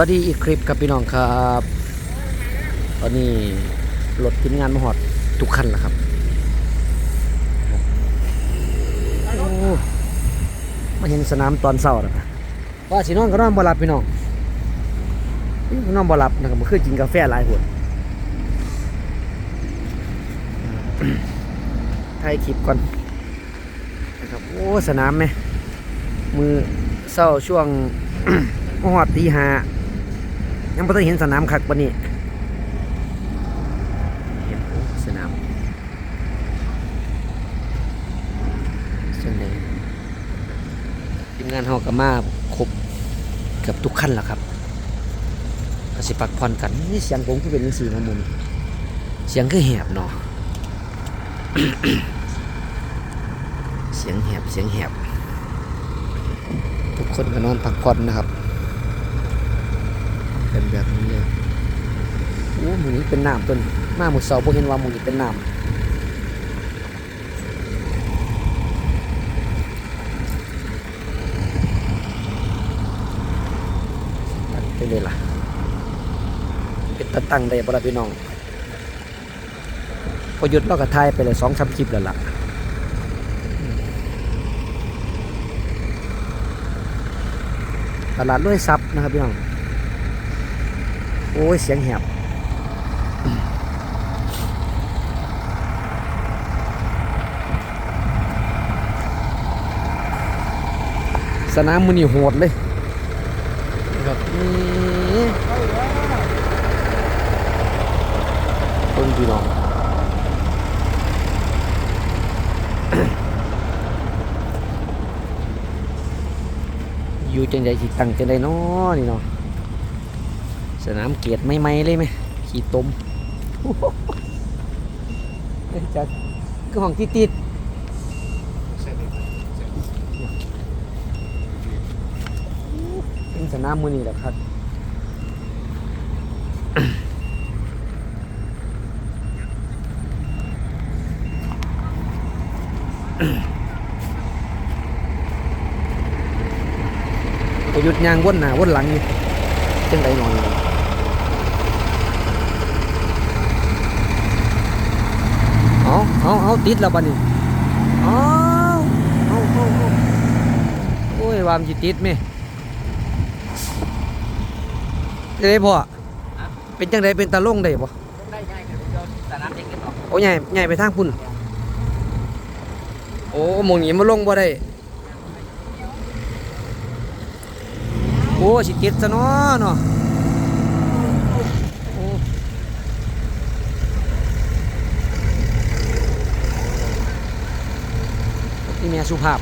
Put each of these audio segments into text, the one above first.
วัสดีอีกคลิปครับพี่น้องครับ ตอนนี้รถทีมงานมาหอดทุกคันแล้วครับโอ้มาเห็นสนามตอนเช้าแล้วนะว่าสินอนก็นอนบ่หลับพี่น้องนอนบ่หลับนะครับมันคือกินกาแฟหลายหัวถ่ายคลิปก่อนนะครับโอ้สนามไหมมือเศร้าช่วงมาหอดตีหา ยังไม่ได้เห็นสนามคักปะนี่เห็นสนามส่วนใหญ่ทีมงานเฮาก็มาครบเกือบทุกขั้นแล้วครับก็สิพักผ่อนกันนี่เสียงผมคือเป็นจังซี่นะมุมเสียงคือแหบเนาะเสียงแหบเสียงแหบ ทุกคนก็นอนพักผ่อนนะครับ เป็นแบบนี้เลยโอ้หมูนี้เป็นน้ำต้นมาหมูเสาพวกเห็นว่าหมูนี้เป็นน้ำตั้งไปเลยล่ะเป็นตะตั้งได้บ่ล่ะพี่น้องพอหยุดเราก็ทายไปเลยสองสามคลิปแล้วล่ะตลาดด้วยซับนะครับพี่น้อง อ้ย เสียงแหบสนามมือนี่โหดเลยนะครับนี่ต้นพี่น้องอยู่จังใดสิตั้งจังใดน้อนี่เนาะ สนามเกียรติไม่ไม่ๆเลยไหมขี่ตมเอ้ยจัดก็ห้องติดติดเป็นสนามมือนี่แหละครับประยุทธ์ยางวนหน้าวนหลังนี่จังไดนอนอยู่ เอาเอาเอาติดแล้วบัดนี้เอาเอาเอาเอาโอ้ยวามนสิติดไหมจังไดพ่อเป็นจังไดเป็นตาลงได้บ่ได้ได้ครับเดี๋ยวสนามเด็กกันต่อโอ้ใหญ่ใหญ่ไปทางพุ่นโอ้หมองนี้มาลงบ่ได้โอ้สิติดซะเนาะเนาะโอ้นี่แม่สุภาพ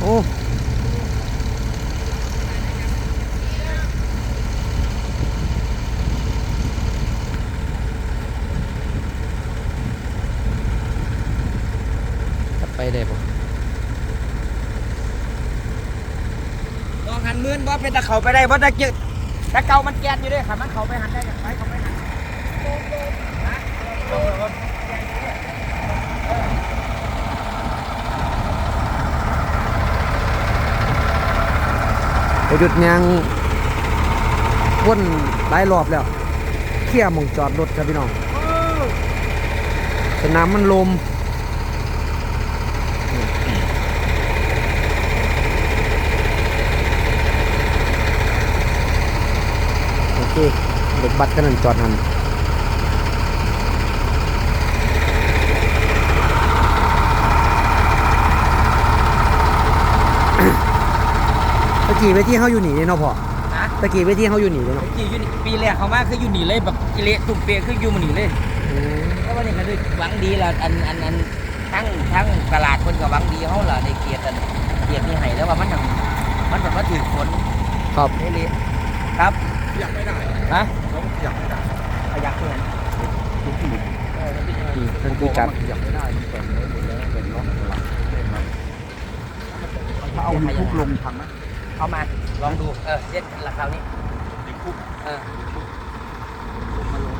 โอ้ไปได้ปะลองหันมือนว่าเป็นตะเขาไปได้ว่าตะเกียตะเกามันแกนอยู่ด้วยค่ะมันเขาไปหันได้กันไปเขาไปหันฮะลงลง ประยุทธ์ยังวนหลายรอบแล้วเคลียหมงจอดรถครับพี่น้องสนามมันลมโอเครถบัสกันนั่นจอดหันตะ กี้ไปที่เขาอยู่หนีเนาะพ่อฮะตะกี้ไปที่เขาอยู่หนีเนาะปีอยู่นี่ปีแรกเขามาคืออยู่หนีเลยแบบกิเลสตุ่มเปียคืออยู่มันหนีเลยเพราะว่านี่ก็คือหวังดีละอันอันอันทั้งทั้งตลาดคนกับหวังดีเขาล่ะในเกียรติอันเกียรตินี่ให้แล้วว่ามันยังมันแบบว่าถือฝนครับเละครับอยากไม่ได้ฮะต้องอยากไม่ได้ขยักเพื่อนทุกที่นี่ท่านผู้จัดอยากไม่ได้มันเปิดเลยหมดแล้วเป็นล็อกหลักเล่นมาถ้าเอายูทูบลงทันไหม เอามาลองดูเออเย็ดราคานี้ยูทูบเออลงมาลง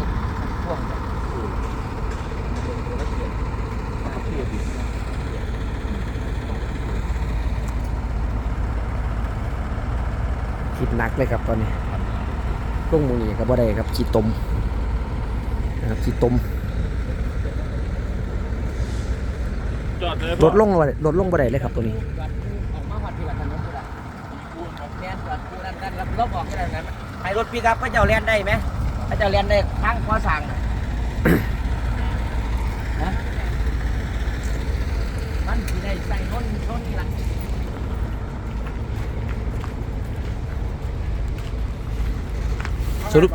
พ่วงแล้วเปลี่ยนแล้วก็เปลี่ยนอีกคิดหนักเลยครับตอนนี้ลงหมูนี่ก็บ่ได้ครับขี้ตมนะครับขี้ตมจอดเลยลดลงบ่ได้ลดลงบ่ได้เลยครับตัวนี้ นั่นนั่นแล้วลบออกแค่นั้นให้รถปีกับพระเจ้าแล่นได้ไหมพระเจ้าแล่นได้ทางขอสั่งน่ะนะมันสิได้ใส่น้นน้นนี่ละสรุป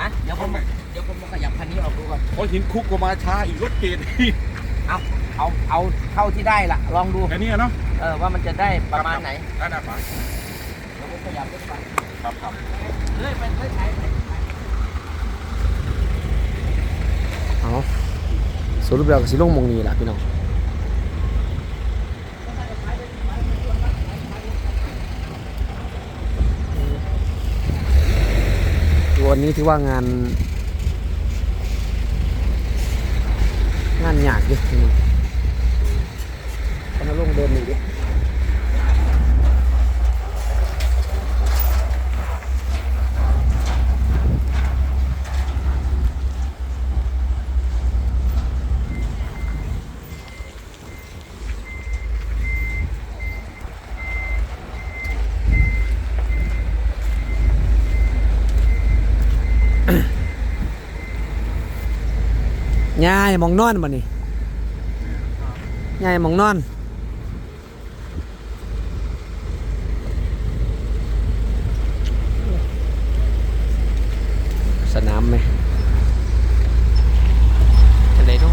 ฮะเดี๋ยวผมเดี๋ยวผมขยับคันนี้ออกดูก่อนโอ้ยหินคุกก็มาช้าอีกรถเกตอีกเอาเอาเอาเท่าที่ได้ละลองดูแค่นี้เนาะเออว่ามันจะได้ประมาณไหนได้ได้ปะเดี๋ยวผม ขยับรถไปครับครับเฮ้ยมันเฮ้ยไหนไหนไหนเอาสรุปแล้วก็สิลงมงนี้ล่ะพี่น้องวันนี้ถือว่างาน งานยากอยู่พี่น้องก็มาลงเดินหนึ่งดิ ยายมองนอนบ่นี่ยายมองนอนสนามไหมอะไรเนาะ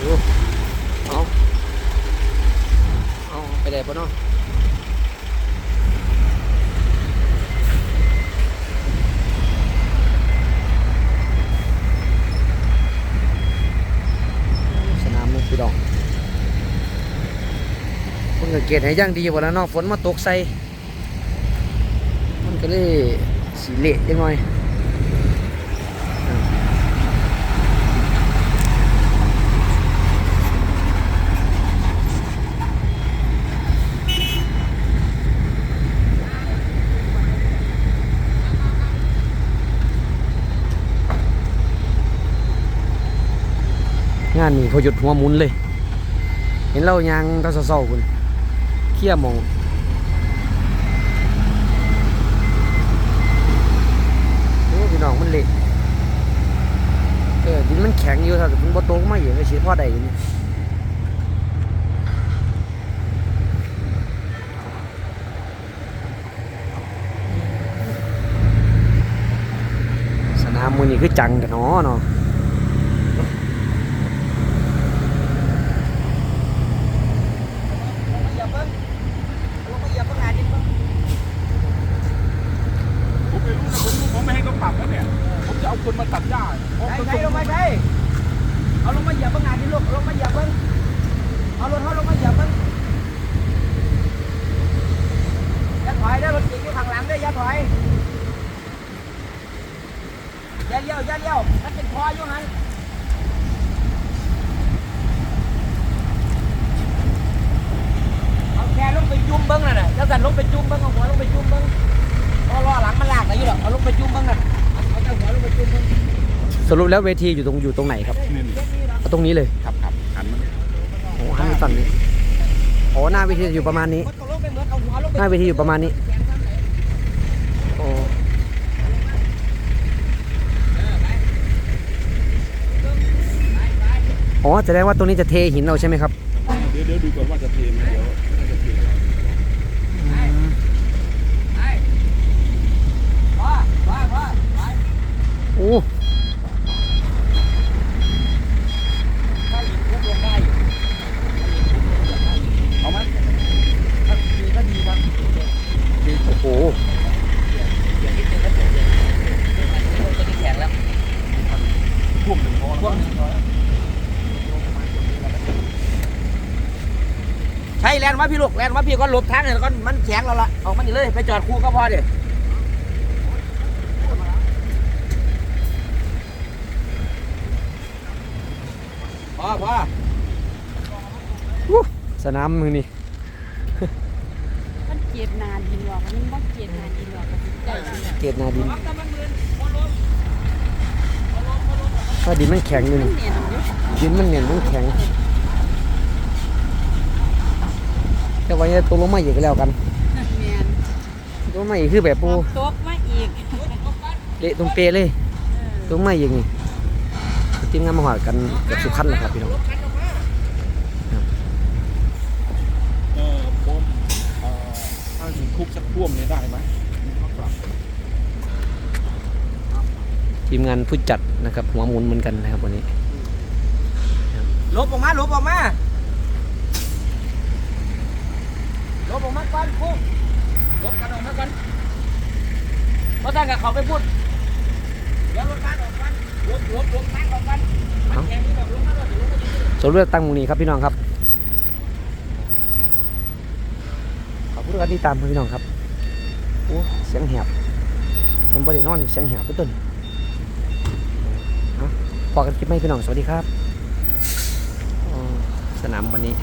ดูเอาเอาไปไหนปะเนาะส นามมันพี่ดองคนก็เกตให้ย่างดีบ่แล้วเนาะฝนมาตกใส่มันก็เลยสีเละยังหน่อยอ่างานนี้พอ หยุดหัวหมุนเลย เห็นเรายางตาเศร้าๆคุณเขี้ยมองโอ้พี่น้องมันเละเออดินมันแข็งอยู่ถ้าเกิดมันบ่โตขึ้นมาอย่างก็สิพอได้อยู่นี่สนามมือนี่คือจังกันเนาะเนาะ อย่าเพิ่งลงมาอย่าเพิ่งหาดินเพิ่ง ผมไม่รู้นะผมผมไม่ให้เขาปรับแล้วเนี่ย ผมจะเอาคนมาตัดหญ้าเพราะ ใช่ มัน ใช่ลงมาใช่เอาลงมาอย่าเพิ่งหาดินลูกเอาลงมาอย่าเพิ่งเอารถเขาลงมาอย่าเพิ่งอย่าถอยเด้อรถเก๋งอยู่ข้างหลังเด้ออย่าถอยอย่าเลี้ยวอย่าเลี้ยวมันเป็นคออยู่หันเอาแค่ลงไปจุ่มเบิ้งน่ะน่ะถ้าสั่นลงไปจุ่มเบิ้งเอาหัวลงไปจุ่มเบิ้งเอาล้อหลังมันลากไหนอยู่หรอกเอาลงไปจุ่มเบิ้งน่ะเอาแต่หัวลงไปจุ่มเบิ้งสรุปแล้วเวทีอยู่ตรงอยู่ตรงไหนครับนี่นี่เอาตรงนี้เลยครับ ฝั่งนี้โอ้หน้าเวทีอยู่ประมาณนี้ หน้าเวทีอยู่ประมาณนี้โอ้อ๋อแสดงว่าตรงนี้จะเทหินเราใช่ไหมครับ เดี๋ยวเดี๋ยวดูก่อนว่าจะเทไหมเดี๋ยวน่าจะเทโอ้ เอาไหม โอ้โห พ่วงหนึ่งพอแล้ว ใช่แลนด์ มาพี่ลูกแลนด์มาพี่ก็หลบทางเนี่ยก็มันแข็งแล้วล่ะออกมานี่เลยไปจอดคู่ก็พอเดี๋ยวพอพออู้สนามมือนี่มันเจ็บนานดีหรอกมันบ่เจ็บนานดีหรอกก็สิใจสิเกตนาดินถ้าดินมันแข็งอยู่มันนี่เนียนอยู่ดินมันเหนียนมันแข็ง แต่ว่าจะตกลงมาอีกก็แล้วกันแม่นตกลงมาอีกคือแบบปูตกมาอีกเละตรงเปเลยตรงมาอีกนี่ทีมงานมาหอดกันเกับสุขันแหละครับพี่น้องเออผมเอ่อถ้าถึงคุกสักท่วมเนี่ยได้ไหมเขาปรับทีมงานผู้จัดนะครับหัวหมุนเหมือนกันนะครับวันนี้ลบออกมาลบออกมา ลบออกมาก่อนพุ่งลบกันออกมาก่อนเพราะท่านกับเขาไปพูดเดี๋ยวรถบ้านออกกันลบลบลบบ้านออกกันมันแข็งนี่แบบลงมาเลยลบมาดีส่วนเลือกตั้งหมูนี้ครับพี่น้องครับ ขอบคุณทุกท่านที่ตามครับพี่น้องครับโอ้เสียงแหบผมบริโนอนเสียงแหบพี่ต้นเอาพอกันคลิปไหมพี่น้องสวัสดีครับ สนามวันนี้